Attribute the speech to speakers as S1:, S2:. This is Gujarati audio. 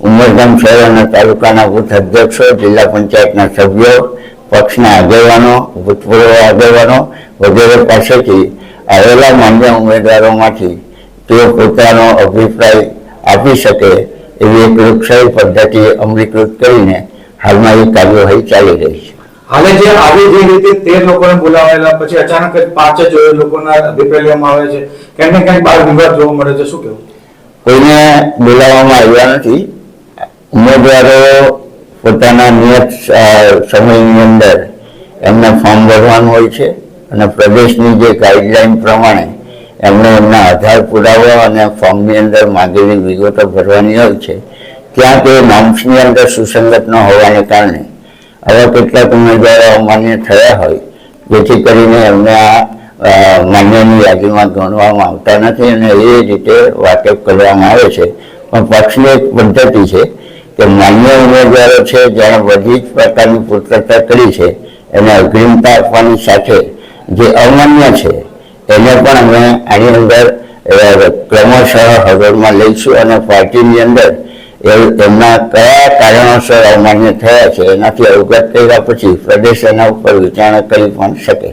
S1: ઉમરગામ શહેર અને તાલુકાના બુથ અધ્યક્ષો જિલ્લા પંચાયતના સભ્યો પક્ષના આગેવાનો ભૂતપૂર્વ આગેવાનો વગેરે પાસેથી આવેલા માન્ય ઉમેદવારોમાંથી તેઓ પોતાનો અભિપ્રાય આપી શકે એવી એક લોકશાહી પદ્ધતિ અમલીકૃત કરીને હાલમાં એ કાર્યવાહી ચાલી રહી છે.
S2: હાલે જે આવી જે રીતે તેર લોકોને બોલાવેલા પછી અચાનક જ પાંચ જ લોકોના અભિપ્રાય લેવામાં આવે છે. ક્યાંક ને ક્યાંક બાર વિવાદ જોવા મળે છે શું કેવું
S1: કોઈને બોલાવવામાં આવ્યા નથી. ઉમેદવારો પોતાના નિયત સમયની અંદર એમને ફોર્મ ભરવાનું હોય છે અને પ્રદેશની જે ગાઈડલાઈન પ્રમાણે એમણે એમના આધાર પુરાવા અને ફોર્મની અંદર માંગેલી વિગતો ભરવાની હોય છે, ત્યાં તે નોમ્સની અંદર સુસંગત ન હોવાને કારણે આવા કેટલાક ઉમેદવારો અમાન્ય થયા હોય, જેથી કરીને એમને આ માન્યની યાદીમાં ગણવામાં આવતા નથી અને એ રીતે વાકેફ કરવામાં આવે છે. પણ પક્ષની એક પદ્ધતિ છે કે માન્ય ઉમેદવારો છે, જેણે બધી જ પ્રકારની પૂર્તતા કરી છે, એને અગ્રિમતા આપવાની સાથે જે અમાન્ય છે, એને પણ અમે આની અંદર ક્રમશઃ હરોળમાં લઈશું અને પાર્ટીની અંદર એમના કયા કારણોસર અમાન્ય થયા છે, એનાથી અવગત કર્યા પછી પ્રદેશ એના ઉપર વિચારણા કરી પણ શકે.